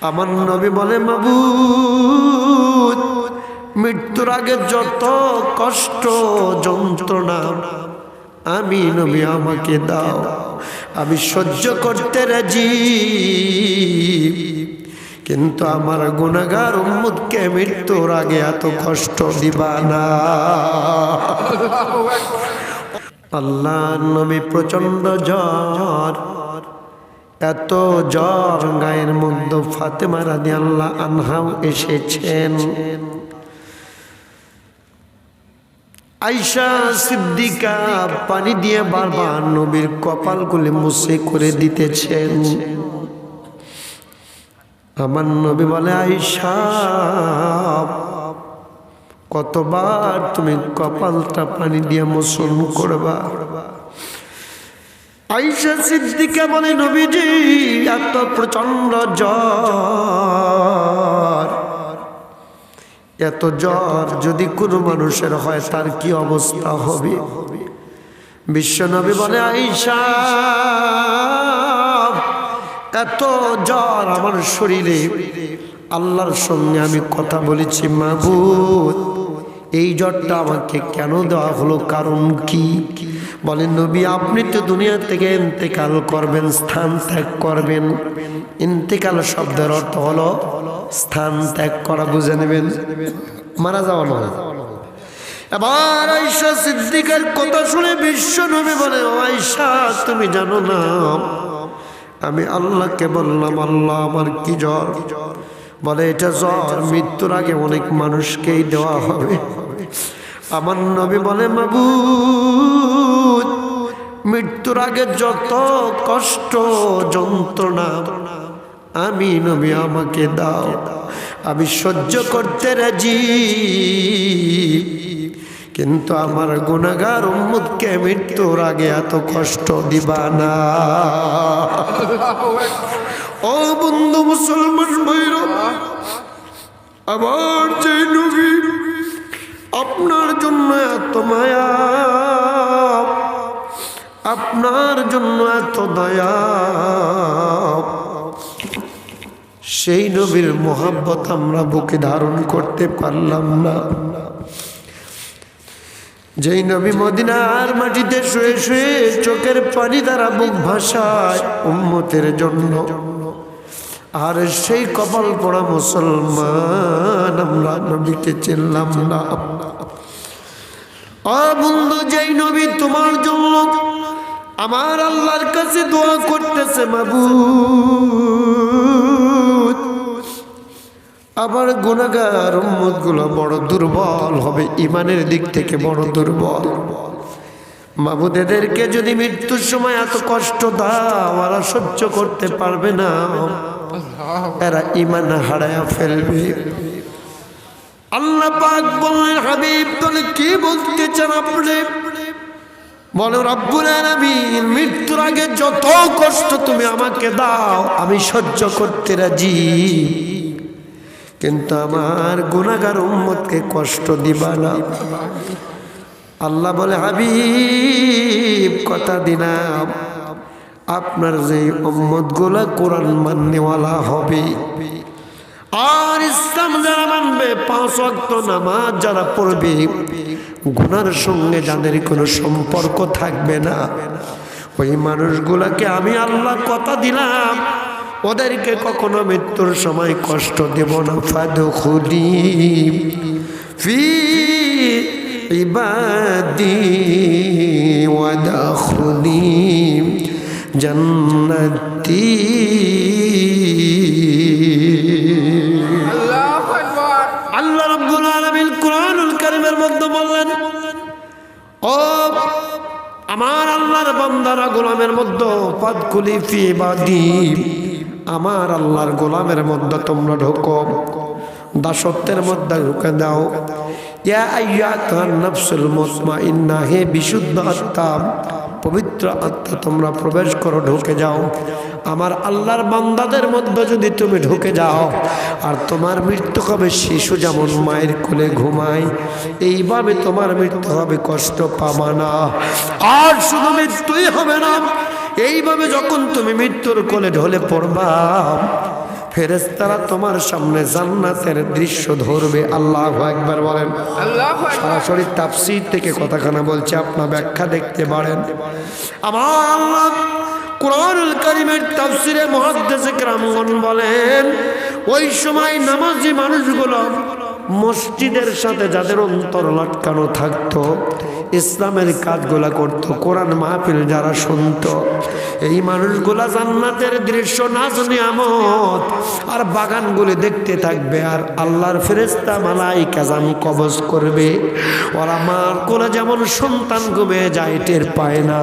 আমার নবী বলে মাবু মৃত্যুর আগে যত কষ্ট, যন্ত্রণা আমি নবী আমাকে দাও। আমি সহ্য করতে রাজি। কিন্তু আমার গুণাগার উম্মুদকে মৃত্যুর আগে এত কষ্ট দিবা না। আল্লাহ নবী প্রচণ্ড জ্বর। এত জ্বর, গায়ের মধ্যে ফাতেমা রাদি আল্লাহ আনহাও এসেছেন। আইসা সিদ্দিকা পানি দিয়ে বারবার নবীর কপালগুলি মুছে করে দিতেছেন। আমার নবী বলে আইসা কতবার তুমি কপালটা পানি দিয়ে মোচন করবা? আইসা সিদ্দিকা বলে, নবীজি, এত প্রচণ্ড জ্বর। এত জ্বর যদি কোনো মানুষের হয়, তার কি অবস্থা হবে? বিশ্বনবী বলে আইসা এত জ্বর আমার শরীরে। আল্লাহর সঙ্গে আমি কথা বলেছি মাহবুদ এই জ্বরটা আমাকে কেন দেওয়া হলো? কারণ কি কি? বলেন, নবী, আপনি তো দুনিয়া থেকে ইন্তেকাল করবেন, স্থান ত্যাগ করবেন। ইন্তেকাল শব্দের অর্থ হলো স্থান ত্যাগ করা, বুঝে নেবেন? মারা যাওয়া নয়। এবার আয়সা সিদ্দিকার কথা শুনে বিশ্ব নবী বলে, "ও আয়সা তুমি জানো না, আমি আল্লাহকে বললাম, আল্লাহ আমার কি জ্বর? বলে, এটা জ্বর, মৃত্যুর আগে অনেক মানুষকেই দেওয়া হবে। আমার নবী বলে, মাবুদ মৃত্যুর আগে যত কষ্ট, যন্ত্রণা আমি নবী আমাকে দাও। আমি সহ্য করতে রাজি। কিন্তু আমার গুণাগার উম্মুদকে মৃত্যুর আগে এত কষ্ট দিবা না। ও বন্ধু মুসলমান ভৈরব আবার যে নবী, আপনার জন্য এত মায়া। আপনার জন্য এত দয়া। সেই নবীর মোহাব্বত আমরা বুকে ধারণ করতে পারলাম না। যেই নবী মদিনার মাটিতে শুয়ে শুয়ে চোখের পানি দ্বারা বুক ভাসায় উম্মতের জন্য। আর সেই কপাল পড়া মুসলমান আমরা নবীকে চিনলাম না। বন্ধু, যেই নবী তোমার জন্য আমার আল্লাহর কাছে দোয়া করতেছে মাবুদ। আবার গুণাগারগুলো বড় দুর্বল হবে ইমানের দিক থেকে বড় দুর্বল। মাবুদেরকে যদি মৃত্যুর সময় এত কষ্ট দাও, ওরা সহ্য করতে পারবে না। এরা ইমান হারায়া ফেলবে। আল্লাহ পাক বললেন, হাবিব, তাহলে কি বলতে চান আপনি? বলো, রব্বুল আলামিন, মৃত্যুর আগে যত কষ্ট তুমি আমাকে দাও, আমি সহ্য করতে রাজি। কিন্তু আমার গুনাগার উম্মতকে কষ্ট দিবা না। আল্লাহ বলে, হাবিব, কথা দিলাম। আপনার যে উম্মত গোলা কোরআন মান্যওয়ালা হবে। আর ইসলাম যারা মানবে, পাঁচ অক্ত নামাজ যারা পড়বে গুনার সঙ্গে যাদের কোনো সম্পর্ক থাকবে না ওই মানুষগুলাকে আমি আল্লাহ কথা দিলাম। ওদেরকে কখনো মৃত্যুর সময় কষ্ট দেব না। ফাদ ফি ইবাদি ওয়াদা খুলি জন্নতি। আল্লাহ রাব্বুল আলামিন কোরআনুল কারীমের মধ্যে বললেন আমার আল্লাহর বান্দারা গোলামের মধ্যে পদ খুলি ফি বাদি আমার আল্লাহর গোলামের মধ্যে তোমরা ঢোকো, দাসত্বের মধ্যে ঢুকে দাও। ইয়া আইয়াতুহান নাফসুল মুতমাইন্না, হে বিশুদ্ধ আত্মা পবিত্র আত্মা তোমরা প্রবেশ করো, ঢুকে যাও। আমার আল্লাহর বান্দাদের মধ্যে যদি তুমি ঢুকে যাও, আর তোমার মৃত্যু হবে শিশু যেমন মায়ের কোলে ঘুমায়, এইভাবে তোমার মৃত্যু হবে কষ্ট পাবা না। আর শুধু মৃত্যুই হবে না, এইভাবে যখন তুমি মৃত্যুর কোলে ঢলে পড়বা ফেরেস্তারা তোমার সামনে জান্নাতের দৃশ্য ধরবে। আল্লাহ একবার বলেন। সরাসরি তাপসির থেকে কথাখানা বলছে আপনার ব্যাখ্যা দেখতে পারেন। আমার আল্লাহ কোরআনুল করিমের তাফসিরে মহাদেশে কেরামগণ বলেন ওই সময় নামাজি মানুষগুলো মসজিদের সাথে যাদের অন্তর লটকানো থাকতো, ইসলামের কাজগুলা করত, কোরআন মাহফিল যারা শুনতো, এই মানুষগুলা জান্নাতের দৃশ্য নাচ নিয়ামত আর বাগানগুলি দেখতে থাকবে, আর আল্লাহর ফেরেস্তা মালাই কাজাম কবজ করবে, ওরা মার কোলে যেমন সন্তান ঘুমে যায়, টের পায় না।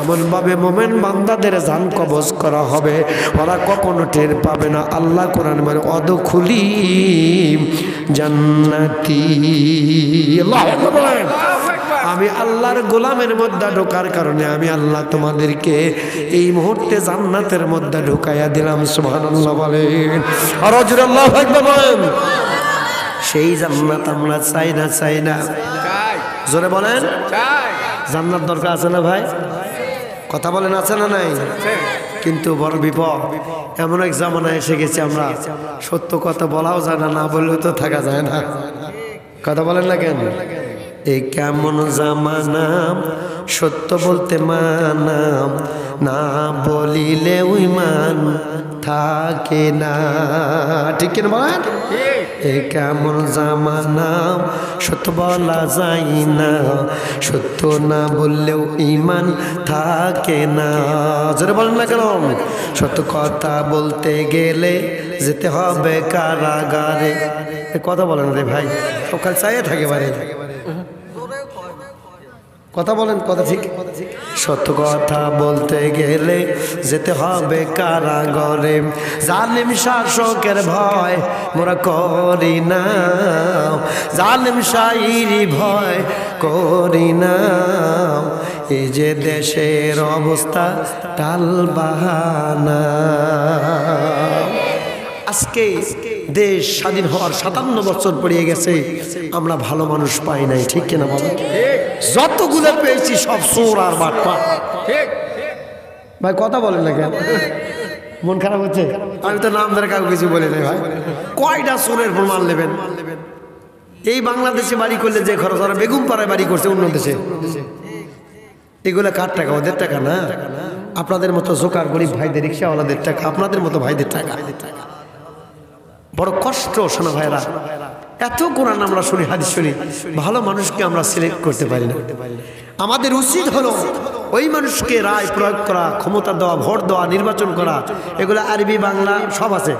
এমনভাবে মোমেন বান্দাদের জান কবজ করা হবে, ওরা কখনো টের পাবে না। আল্লাহ কোরআন মানে অদখুলি জান্নাতি। আমি আল্লাহর গোলামের মধ্যে ঢোকার কারণে আমি আল্লাহ তোমাদেরকে এই মুহূর্তে জান্নাতের মধ্যে ঢুকাইয়া দিলাম সুবহানাল্লাহ বলেন। আর আল্লাহ বলেন সেই জান্নাত আমরা চাই না চাই না। জোরে বলেন। জান্নাত দরকার আছে না ভাই? কথা বলেন আছে না নাই? কিন্তু বড় বিপদ। এমন এক জামানায় এসে গেছি আমরা। সত্য কথা বলাও যায় না না বললেও তো থাকা যায় না। কথা বলেন না কেন? এই কেমন জামানাম সত্য বলতে মানাম, না বলিলে মান থাকে না। ঠিক কিনা বলেন? এ কেমন জামানাম সত্য বলা যায় না, সত্য না বললেও ইমান থাকে না। জোরে বলেন না কেন? সত্য কথা বলতে গেলে যেতে হবে কারাগারে। কথা বলেন রে ভাই, সকাল চাইয়ে থাকে বারে কথা বলেন, কথা ঠিক। সত্য কথা বলতে গেলে যেতে হবে কারাগরে। জালিম শাসকের ভয় মোরা করি না। জালিম শাইরি ভয় করি না। এই যে দেশের অবস্থা, টাল বাহানা। আজকে দেশ স্বাধীন হওয়ার সাতান্ন বছর পড়িয়ে গেছে, আমরা ভালো মানুষ পাই নাই, ঠিক কিনা বাবা যতগুলো পেয়েছি সব সোর আর বাটপা ঠিক। ভাই কথা বলেন না কেন? মন খারাপ হচ্ছে? আমি তো নাম ধরে কাউকে কিছু বলি নাই ভাই। কয়টা সোরের প্রমাণ নেবেন? এই বাংলাদেশে বাড়ি করলে যে খরচ ওরা বেগুম পাড়ায় বাড়ি করছে অন্য দেশে। এগুলো কার টাকা? ওদের টাকা না? আপনাদের মতো জোকার গরিব ভাইদের রিক্সাওয়ালাদের টাকা আপনাদের মতো ভাইদের টাকা। বড় কষ্ট শোনা ভাইরা। এত কোরআন আমরা শুনি হাদিস শুনি ভালো মানুষকে আমরা সিলেক্ট করতে পারি না। আমাদের উচিত হলো ওই মানুষকে রায় প্রয়োগ করা ক্ষমতা দেওয়া ভোট দেওয়া নির্বাচন করা এগুলো আরবি বাংলা সব আছে।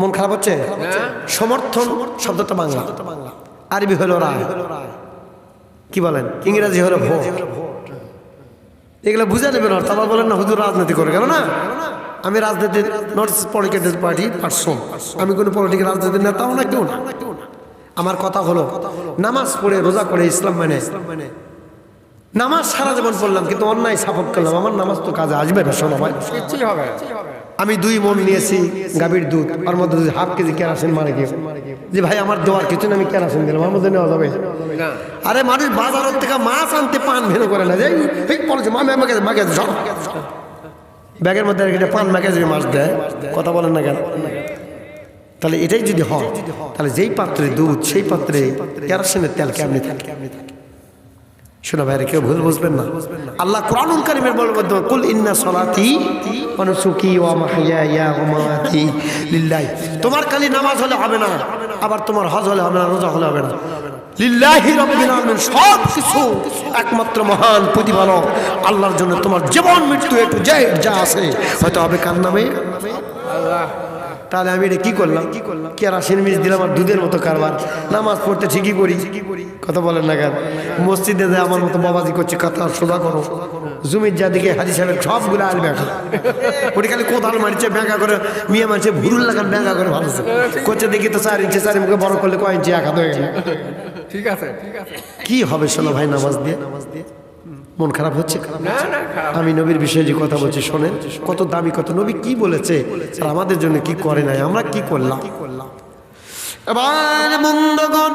মন খারাপ হচ্ছে? সমর্থন শব্দটা বাংলা। আরবি হলো রায়। কি বলেন? ইংরেজি হলো ভোট। এগুলো বুঝে নেবেন আবার বলেন না হুজুর রাজনীতি করে। গেল না আমি রাজনীতির নর্থ পলিটিক্যাল পার্টি পার্সন আমি কোনো পলিটিক্যাল রাজনীতির নেতাও না কেউ না। আমার কথা হলো নামাজ পড়ে রোজা করে ইসলাম মানে নামাজ সারা জীবন পড়লাম কিন্তু অন্যায় সাপোর্ট করলাম আমার নামাজ তো কাজে আসবে না শোনো ভাই কিচ্ছুই হবে আমি দুই মন নিয়েছি গাভীর দুধ আর মধ্যে যদি হাফ কেজি কেরাসিন মারে গিয়ে যে ভাই আমার দেওয়ার কিছু না আমি কেরাসিন দিলাম আমার মধ্যে নেওয়া যাবে আরে মানুষ বাজারের থেকে মাছ আনতে পান ভেনো করে না যে এই বলেছে মামে আমাকে মাকে ব্যাগের মধ্যে পান মাকে যদি মাছ দেয় কথা বলেন না কেন তাহলে এটাই যদি হয়, তাহলে যেই পাত্রে দুধ, সেই পাত্রে কেরাসিনের তেল কেমনি থাকে? শোনা ভাইরে, কেউ ভুল বুঝবেন না। আল্লাহ কোরআনুল কারিমের বলার কুল ইন্না সলাতি অনুসুকি ওয়া মাহইয়া ওয়া মামাতি লিল্লাহি। তোমার খালি নামাজ হলে হবে না, আবার তোমার হজ হলে হবে না, রোজা হলে হবে না। লিল্লাহি রাব্বিল আলামিন সব কিছু একমাত্র মহান প্রতিপালক। আল্লাহর জন্য তোমার জীবন, মৃত্যু একটু যে যা আছে, হয়তো হবে কার নামে? আল্লাহ। তাহলে আমি এটা কি করলাম? কি করলাম কি কেরাসিন মিস দিলাম আর দুধের মতো কারবার? নামাজ পড়তে ঠিকই করি। কথা বলেন না কেন? মসজিদে যায় আমার মতো বাবাজি করছে কথা সোজা করো। জুমির যা দিকে হাজি সাহেবের সবগুলো আল ব্যাখ্যা। ওটি খালি কোদাল মারছে ব্যাঙ্গা করে মেয়ে মারছে ভুরুল লাগান ব্যাঙ্গা করে ভালো করছে দেখি তো চার ইঞ্চি চার মুখে বড় করলে কয় ইঞ্চি এক হাত হয়ে গেল। ঠিক আছে ঠিক আছে। কি হবে শোনো ভাই নামাজ দিয়ে নামাজ দিয়ে? মন খারাপ হচ্ছে? আমি নবীর বিষয়ে যে কথা বলছি শোনেন কত দামি কত নবী কি বলেছে? আর আমাদের জন্য কি করে নাই? আমরা কি করলাম? এবার বন্ধগণ